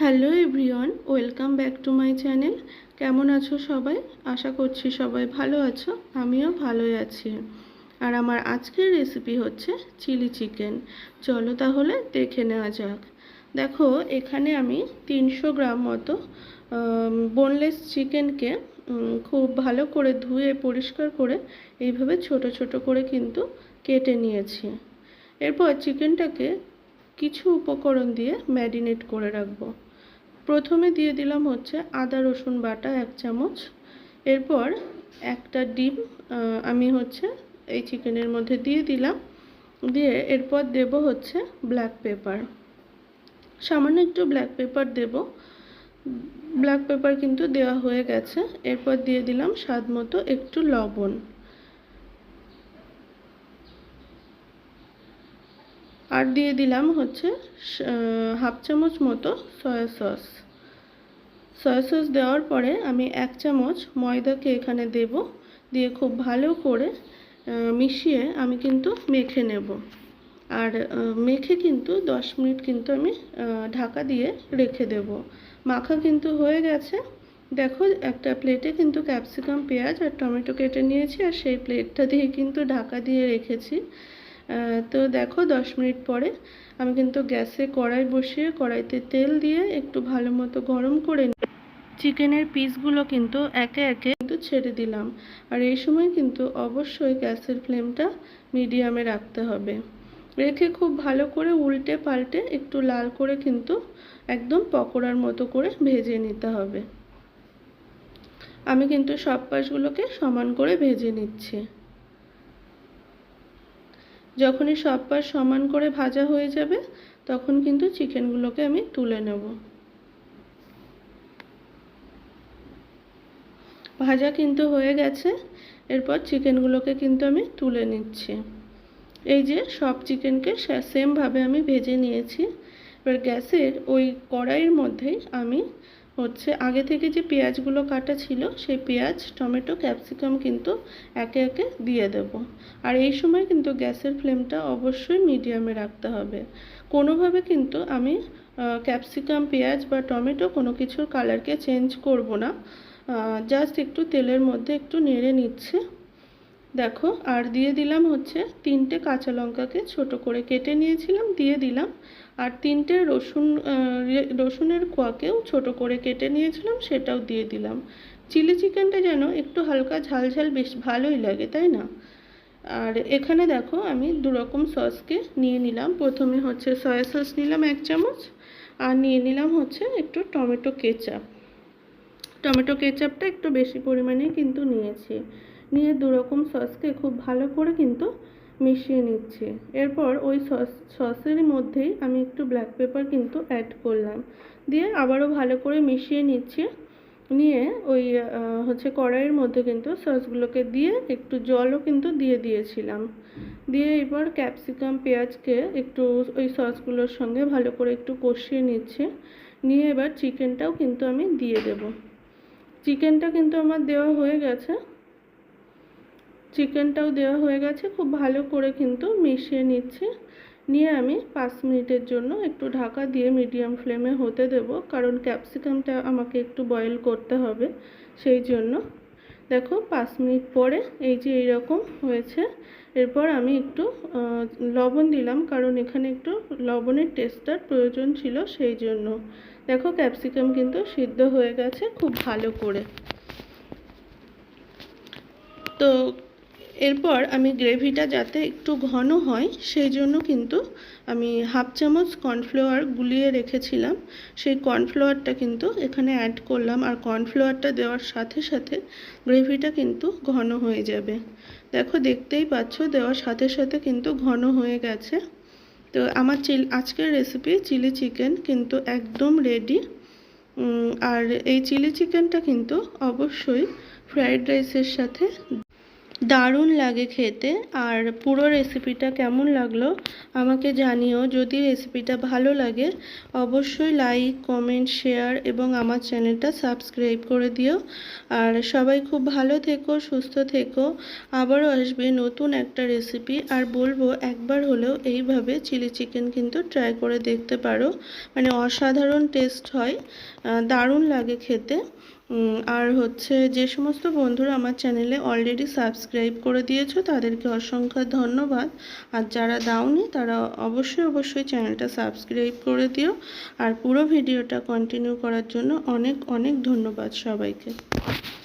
Hello everyone, welcome back to my channel. কেমন আছো সবাই? আশা করছি সবাই ভালো আছো, আমিও ভালোই আছি। আর আমার আজকের রেসিপি হচ্ছে চিলি চিকেন চলো তাহলে দেখে নেওয়া যাক। দেখো, এখানে আমি তিনশো গ্রাম মতো বোনলেস চিকেনকে খুব ভালো করে ধুয়ে, পরিষ্কার করে এইভাবে ছোট ছোট করে কিন্তু কেটে নিয়েছি। এরপর চিকেনটাকে কিছু উপকরণ দিয়ে ম্যারিনেট করে রাখব। প্রথমে দিয়ে দিলাম হচ্ছে আদা, রসুন বাটা এক চামচ। এরপর একটা ডিম আমি হচ্ছে এই চিকেনের মধ্যে দিয়ে দিলাম। দিয়ে এরপর দেব হচ্ছে ব্ল্যাক পেপার সামান্য একটু ব্ল্যাক পেপার দেব। ব্ল্যাক পেপার কিন্তু দেওয়া হয়ে গেছে। এরপর দিয়ে দিলাম স্বাদ মতো একটু লবণ। আর দিয়ে দিলাম হচ্ছে হাফ চামচ মতো সয়া সস সয়া সস দেওয়ার পরে আমি এক চামচ ময়দাকে এখানে দেব, দিয়ে খুব ভালো করে মিশিয়ে আমি কিন্তু মেখে নেব। আর মেখে কিন্তু দশ মিনিট কিন্তু আমি ঢাকা দিয়ে রেখে দেব। মাখা কিন্তু হয়ে গেছে। দেখো একটা প্লেটে কিন্তু ক্যাপসিকাম পেঁয়াজ আর টমেটো কেটে নিয়েছি, আর সেই প্লেটটা দিয়ে কিন্তু ঢাকা দিয়ে রেখেছি। তো দেখো দশ মিনিট পরে আমি কিন্তু গ্যাসে কড়াই বসিয়ে কড়াইতে তেল দিয়ে একটু ভালো মতো গরম করে চিকেনের পিসগুলো কিন্তু একে একে কিন্তু ছেড়ে দিলাম। আর এই সময় কিন্তু অবশ্যই গ্যাসের ফ্লেমটা মিডিয়ামে রাখতে হবে। রেখে খুব ভালো করে উল্টে পাল্টে একটু লাল করে কিন্তু একদম পকোড়ার মতো করে ভেজে নিতে হবে। আমি কিন্তু সব পাশগুলোকে সমান করে ভেজে নিচ্ছি। যখনই সব পাশ সমান করে ভাজা হয়ে যাবে, তখন কিন্তু চিকেনগুলোকে আমি তুলে নেব। ভাজা কিন্তু হয়ে গেছে, এরপর চিকেনগুলোকে কিন্তু আমি তুলে নিচ্ছি। এই যে সব চিকেনকে সেমভাবে আমি ভেজে নিয়েছি, এবার গ্যাসের ওই কড়াইয়ের মধ্যেই আমি হচ্ছে, আগে থেকে যে পেঁয়াজগুলো কাটা ছিল, সেই পেঁয়াজ, টমেটো, ক্যাপসিকাম কিন্তু একে একে দিয়ে দেব। আর এই সময় কিন্তু গ্যাসের ফ্লেমটা অবশ্যই মিডিয়ামে রাখতে হবে। কোনোভাবে কিন্তু আমি ক্যাপসিকাম, পেঁয়াজ বা টমেটো কোনো কিছুর কালারকে চেঞ্জ করব না। জাস্ট একটু তেলের মধ্যে একটু নেড়ে নিচ্ছে। দেখো, আর দিয়ে দিলাম হচ্ছে তিনটে কাঁচা লঙ্কাকে ছোট করে কেটে নিয়েছিলাম, দিয়ে দিলাম। আর তিনটে রসুন রসুনের কোয়াকেও ছোট করে কেটে নিয়েছিলাম, সেটাও দিয়ে দিলাম। চিলি চিকেনটা যেন একটু হালকা ঝাল ঝাল বেশ ভালোই লাগে, তাই না? আর এখানে দেখো, আমি দুরকম সসকে নিয়ে নিলাম। প্রথমে হচ্ছে সয়া সস নিলাম এক চামচ, আর নিয়ে নিলাম হচ্ছে একটু টমেটো কেচাপ। টমেটো কেচাপটা একটু বেশি পরিমাণে কিন্তু নিয়েছি। নিয়ে দুরকম সসকে খুব ভালো করে কিন্তু মিশিয়ে নিচ্ছি। এরপর ওই সস, সসের মধ্যেই আমি একটু ব্ল্যাক পেপার কিন্তু অ্যাড করলাম। দিয়ে আবারও ভালো করে মিশিয়ে নিচ্ছি। নিয়ে ওই হচ্ছে কড়াইয়ের মধ্যে কিন্তু সসগুলোকে দিয়ে একটু জলও কিন্তু দিয়ে দিয়েছিলাম। দিয়ে এবার ক্যাপসিকাম পেঁয়াজকে একটু ওই সসগুলোর সঙ্গে ভালো করে একটু কষিয়ে নিচ্ছে। নিয়ে এবার চিকেনটাও কিন্তু আমি দিয়ে দেব। চিকেনটা কিন্তু আমার দেওয়া হয়ে গেছে। চিকেনটাও দেওয়া হয়ে গেছে, খুব ভালো করে কিন্তু মিশিয়ে নিচ্ছি। নিয়ে আমি পাঁচ মিনিটের জন্য একটু ঢাকা দিয়ে মিডিয়াম ফ্লেমে হতে দেব, কারণ ক্যাপসিকামটা আমাকে একটু বয়েল করতে হবে, সেই জন্য। দেখো, পাঁচ মিনিট পরে এই যে এইরকম হয়েছে, এরপর আমি একটু লবণ দিলাম, কারণ এখানে একটু লবণের টেস্টটার প্রয়োজন ছিল, সেই জন্য। দেখো, ক্যাপসিকাম কিন্তু সিদ্ধ হয়ে গেছে, খুব ভালো করে। তো এরপর আমি গ্রেভিটা যাতে একটু ঘন হয়, সেই জন্য কিন্তু আমি হাফ চামচ কর্নফ্লাওয়ার গুলিয়ে রেখেছিলাম। সেই কর্নফ্লাওয়ারটা কিন্তু এখানে অ্যাড করলাম আর কর্নফ্লাওয়ারটা দেওয়ার সাথে সাথে গ্রেভিটা কিন্তু ঘন হয়ে যাবে। দেখো, দেখতেই পাচ্ছ, দেওয়ার সাথে সাথে কিন্তু ঘন হয়ে গেছে। তো আমার চিল, আজকের রেসিপি চিলি চিকেন কিন্তু একদম রেডি আর এই চিলি চিকেনটা কিন্তু অবশ্যই ফ্রায়েড রাইসের সাথে দারুণ লাগে খেতে। আর পুরো রেসিপিটা কেমন লাগল আমাকে জানিও। যদি রেসিপিটা ভালো লাগে, অবশ্যই লাইক কমেন্ট শেয়ার এবং আমার চ্যানেলটা সাবস্ক্রাইব করে দিও। আর সবাই খুব ভালো থেকো, সুস্থ থেকো। আবারও আসবে নতুন একটা রেসিপি আর বলব, একবার হলেও এইভাবে চিলি চিকেন কিন্তু ট্রাই করে দেখতে পারো। মানে অসাধারণ টেস্ট হয়। দারুণ লাগে খেতে। আর হচ্ছে যে সমস্ত বন্ধুরা আমার চ্যানেলে অলরেডি সাবস্ক্রাইব করে দিয়েছ, তাদেরকে অসংখ্য ধন্যবাদ। আর যারা দাওনি, তারা অবশ্যই অবশ্যই চ্যানেলটা সাবস্ক্রাইব করে দিও। আর পুরো ভিডিওটা কন্টিনিউ করার জন্য অনেক অনেক ধন্যবাদ সবাইকে।